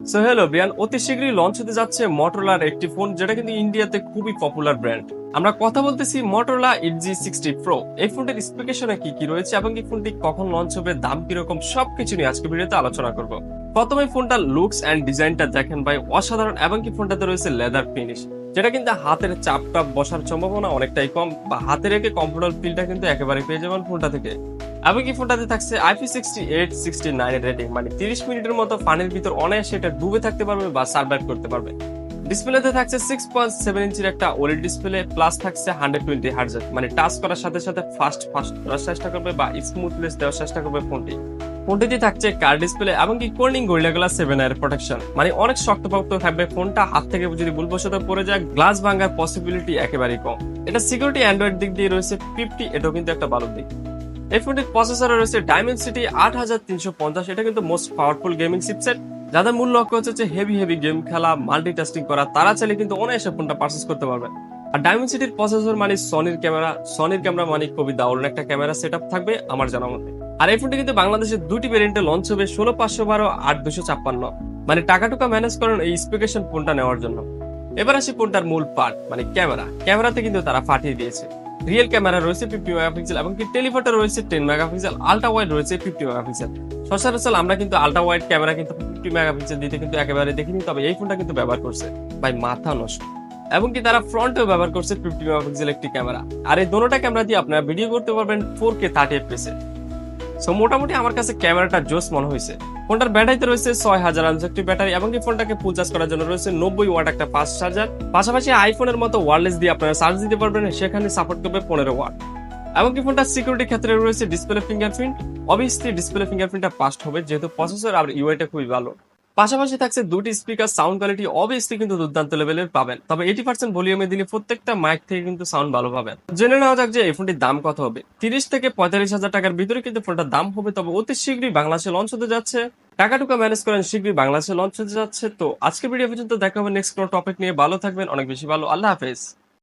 So hello বিয়ান অতি শীঘ্রই launch হতে যাচ্ছে মটোরোলার একটি ফোন যেটা কিন্তু ইন্ডিয়াতে খুবই পপুলার ব্র্যান্ড আমরা কথা বলতেছি Motorola eight G sixty pro এই ফোনটির স্পেকেশনে কি কি রয়েছে এবং এই ফোনটি কখন লঞ্চ হবে, দাম কীরকম সবকিছু নিয়ে আজকে ভিডিওতে আলোচনা করব। প্রথমে ফোনটার লুকস এন্ড ডিজাইনটা দেখেন ভাই, অসাধারণ এবং কি ফোনটাতে রয়েছে লেদার ফিনিশ যেটা কিন্তু হাতের চাপ টাপ বসার সম্ভাবনা অনেকটাই কম বা হাতে রেখে কমফোর্টেবল ফিলটা কিন্তু একেবারে পেয়ে যাবেন ফোনটা থেকে। এবং কি ফোনটাতে থাকছে IP sixty eight sixty nine rating মানে তিরিশ মিনিটের মতো পানির ভিতর অনায়াসে এটা ডুবে থাকতে পারবে বা সার্ভাইভ করতে পারবে। ডিসপ্লেতে থাকছে সিক্স পয়েন্ট সেভেন ইঞ্চির একটা ওলেড ডিসপ্লে প্লাস থাকছে হান্ড্রেড টোয়েন্টি হার্জার মানে টাচ করার সাথে সাথে ফাস্ট ফাস্ট করার চেষ্টা করবে বা স্মুথনেস দেওয়ার চেষ্টা করবে ফোনটি। ফোনটিতে থাকছে কার ডিসপ্লে এবং কি কোর্নিং গরিলা গ্লাস সেভেন এর প্রোটেকশন মানে অনেক শক্তপোক্ত থাকবে ফোনটা হাত থেকে যদি ভুলবশত পড়ে যায় গ্লাস ভাঙার পসিবিলিটি একেবারেই কম। এটা সিকিউরিটি অ্যান্ড্রয়েড দিক দিয়ে রয়েছে ফিফটি এটাও কিন্তু একটা ভালো দিক। এই ফোনটির প্রসেসরে রয়েছে ডায়মেন্সিটি আট হাজার তিনশো পঞ্চাশ। এটা কিন্তু মোস্ট পাওয়ারফুল গেমিং চিপসেট যাদের মূল লক্ষ্য হচ্ছে হেভি হেভি গেম খেলা মাল্টিটাস্কিং করা, তারা চাইলে কিন্তু অনায়াসে ফোনটা পারচেস করতে পারবেন আর ডায়মেন্সিটির প্রসেসর মানে সনির ক্যামেরা সনির ক্যামেরা মানে খুবই দারুণ একটা ক্যামেরা সেট থাকবে আমার জানা মতে। আর এই ফোনটি কিন্তু বাংলাদেশের দুটি ভেরিয়েন্টে লঞ্চ হবে ষোলো পাঁচশো বারো, আট দুশো ছাপ্পান্ন। মানে টাকা টুকা ম্যানেজ করেন এই স্পেকেশন ফোনটা নেওয়ার জন্য। এবার আসি ফোনটার মূল পার্ট মানে ক্যামেরা ক্যামেরাতে কিন্তু তারা ফাটিয়ে দিয়েছে। রিয়েল ক্যামেরা রয়েছে ফিফটি মেগাপিক্সেল এবং কি টেলিফটো রয়েছে টেন মেগাপিক্সেল আলট্রা ওয়াইড রয়েছে ফিফটি মেগাপিক্সেল সচরাচর আমরা কিন্তু আলট্রা ওয়াইড ক্যামেরা কিন্তু ফিফটি মেগাপিক্সেল দিতে কিন্তু একেবারে দেখিনি, তবে এই ফোনটা কিন্তু ব্যবহার করছে ভাই মাথা নষ্ট। এবং কি তারা ফ্রন্টেও ব্যবহার করছে ফিফটি মেগাপিক্সেল একটি ক্যামেরা আর এই দোনোটা ক্যামেরা দিয়ে আপনারা ভিডিও করতে পারবেন ফোর কে থার্টি এফপিএসে সো মোটামুটি আমার কাছে ক্যামেরাটা জোস মনে হয়েছে। ফোনটার ব্যাটারিতে রয়েছে ছয় হাজার একটি ব্যাটারি এবং এই ফোনটাকে ফুল চার্জ করার জন্য রয়েছে নব্বই ওয়াট একটা ফাস্ট চার্জার পাশাপাশি আইফোনের মতো ওয়ারলেস দিয়ে আপনারা চার্জ দিতে পারবেন, সেখানে সাপোর্ট করবে পনেরো ওয়াট। এবং কি ফোনটা সিকিউরিটি ক্ষেত্রে রয়েছে ডিসপ্লে ফিঙ্গারপ্রিন্ট অবভিয়াসলি ডিসপ্লে ফিঙ্গারপ্রিন্টটা ফাস্ট হবে, যেহেতু প্রসেসর আর ইউআইটা খুবই ভালো। পাশাপাশি থাকছে দুটি স্পিকার সাউন্ড কোয়ালিটি অবভিয়াসলি কিন্তু দুর্দান্ত লেভেলের পাবেন। তবে এইটি পার্সেন্ট ভলিউমে দিলে প্রত্যেকটা মাইক থেকে কিন্তু সাউন্ড ভালো পাবেন। জেনে নেওয়া যাক যে এই ফোনটির দাম কত হবে। তিরিশ থেকে পঁয়তাল্লিশ হাজার টাকার ভিতরে কিন্তু ফোনটার দাম হবে, তবে অতি শীঘ্রই বাংলাদেশে লঞ্চ হতে যাচ্ছে। টাকা টুকা ম্যানেজ করেন, শীঘ্রই বাংলাদেশে লঞ্চ হতে যাচ্ছে। তো আজকে ভিডিও পর্যন্ত দেখা হবে নেক্সট কোনো টপিক নিয়ে। ভালো থাকবেন, অনেক বেশি ভালো। আল্লাহ হাফেজ।